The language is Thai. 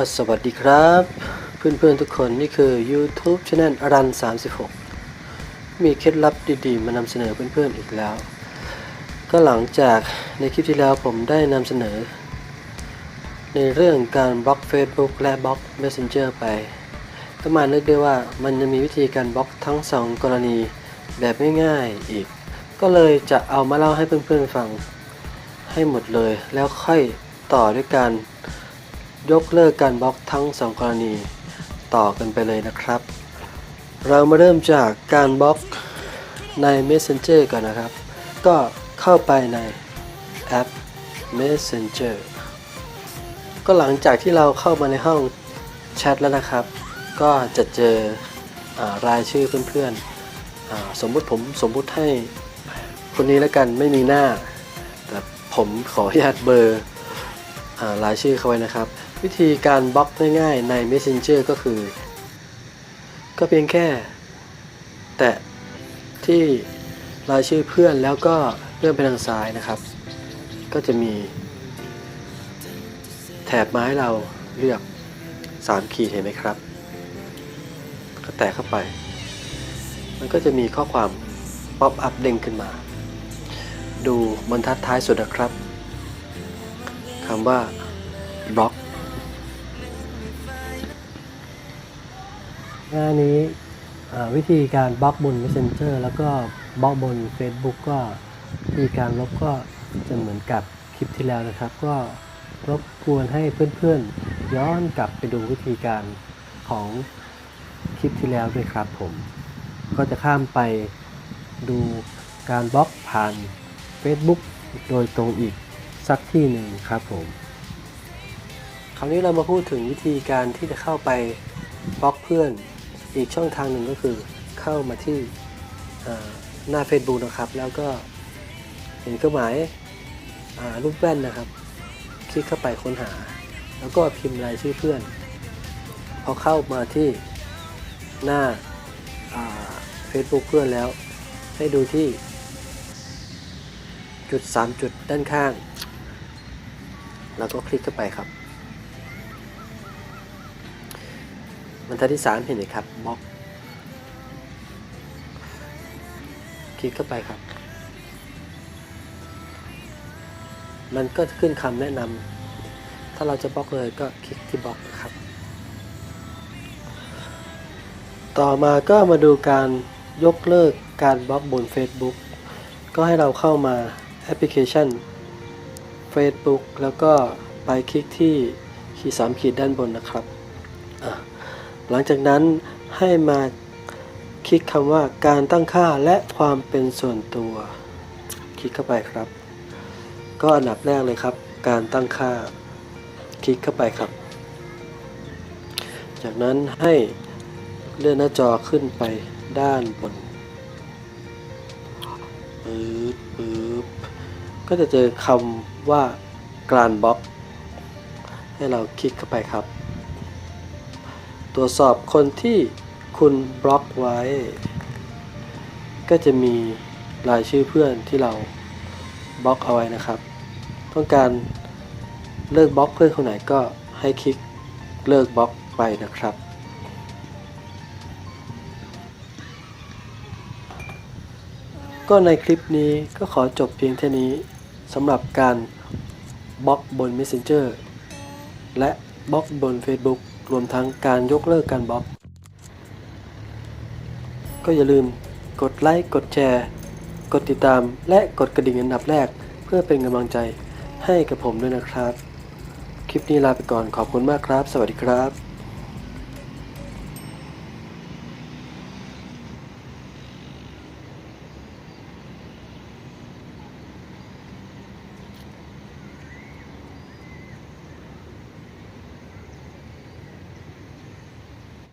ก็สวัสดีครับ เพื่อนๆทุกคนนี่คือ YouTube Channel อรัน36 มีเคล็ดลับดีๆ มานำเสนอเพื่อนๆอีกแล้ว ก็หลังจากในคลิปที่แล้วผมได้นำเสนอ ในเรื่องการบล็อก Facebook และบล็อก Messenger ไป ก็มานึกได้ว่ามันจะมีวิธีการบล็อกทั้งสองกรณีแบบง่ายๆอีก ก็เลยจะเอามาเล่าให้เพื่อนๆฟังให้หมดเลยแล้วค่อยต่อด้วยการ ยกเลิกการบล็อกทั้งสองกรณีต่อกันไปเลยนะครับ เรามาเริ่มจากการบล็อกใน Messenger ก่อนนะครับ ก็เข้าไปในแอป Messenger ก็หลังจากที่เราเข้ามาในห้องแชทแล้วนะครับ ก็จะเจออรายชื่อเพื่อนๆ สมมุติผมสมมุติให้คนนี้แล้วกันไม่มีหน้า แต่ผมขออนุญาตเบอร์ รายชื่อเขาไว้นะครับ วิธีการบล็อกง่ายๆใน Messenger ก็คือ ก็เพียงแค่ แตะที่รายชื่อเพื่อนแล้วก็เลื่อนไปทางซ้ายนะครับ ก็จะมีแถบมาให้เราเลือก 3 ขีดเห็นไหมครับ ก็แตะเข้าไป มันก็จะมีข้อความป๊อปอัพเด้งขึ้นมา ดูบรรทัดท้ายสุดนะครับำว่าบล็อกงานนี้อ่าวิธีการบล็อกบน Messenger แล้วก็บล็อกบน Facebook ก็วิธีการลบก็จะเหมือนกับคลิปที่แล้วนะครับ ก็รบกวนให้เพื่อนๆ ย้อนกลับไปดูวิธีการของคลิปที่แล้วด้วยครับผม ก็จะข้ามไปดูการบล็อกผ่าน Facebook โดยตรงอีก สักที่หนึ่งครับผมคราวนี้เรามาพูดถึงวิธีการที่จะเข้าไปบล็อกเพื่อนอีกช่องทางหนึ่งก็คือเข้ามาที่หน้า Facebook นะครับ แล้วก็เห็นเครื่องหมายรูปแว่นนะครับ คลิกเข้าไปค้นหา แล้วก็พิมพ์รายชื่อเพื่อน พอเข้ามาที่หน้าเฟซบุ๊กเพื่อนแล้ว ให้ดูที่จุด 3 จุดด้านข้าง แล้วก็คลิกเข้าไปครับบรรทัดที่ 3 เห็นไหมครับบล็อกคลิกเข้าไปครับ มันก็ขึ้นคำแนะนำถ้าเราจะบล็อกเลยก็คลิกที่บล็อกนะครับ ต่อมาก็มาดูการยกเลิกการบล็อกบน Facebook ก็ให้เราเข้ามาแอปพลิเคชัน Facebook แล้วก็ไปคลิกที่ขีดสามขีดด้านบนนะครับ หลังจากนั้นให้มาคลิกคำว่าการตั้งค่าและความเป็นส่วนตัว คลิกเข้าไปครับ ก็อันดับแรกเลยครับ การตั้งค่า คลิกเข้าไปครับ จากนั้นให้เลื่อนหน้าจอขึ้นไปด้านบนปึ๊บปึ๊บ ก็จะเจอคำว่ากรารบล็อกให้เราคลิกเข้าไปครับ ตรวจสอบคนที่คุณบล็อกไว้ ก็จะมีรายชื่อเพื่อนที่เราบล็อกเอาไว้นะครับ ต้องการเลิกบล็อกเพื่อนคนไหนก็ให้คลิกเลิกบล็อกไปนะครับ ก็ในคลิปนี้ก็ขอจบเพียงเท่านี้ สำหรับการบล็อกบน Messenger และบล็อกบน Facebook รวมทั้งการยกเลิกการบล็อก ก็อย่าลืมกดไลค์กดแชร์ กดติดตามและกดกระดิ่งอันดับแรก เพื่อเป็นกำลังใจให้กับผมด้วยนะครับ คลิปนี้ลาไปก่อนขอบคุณมากครับ สวัสดีครับ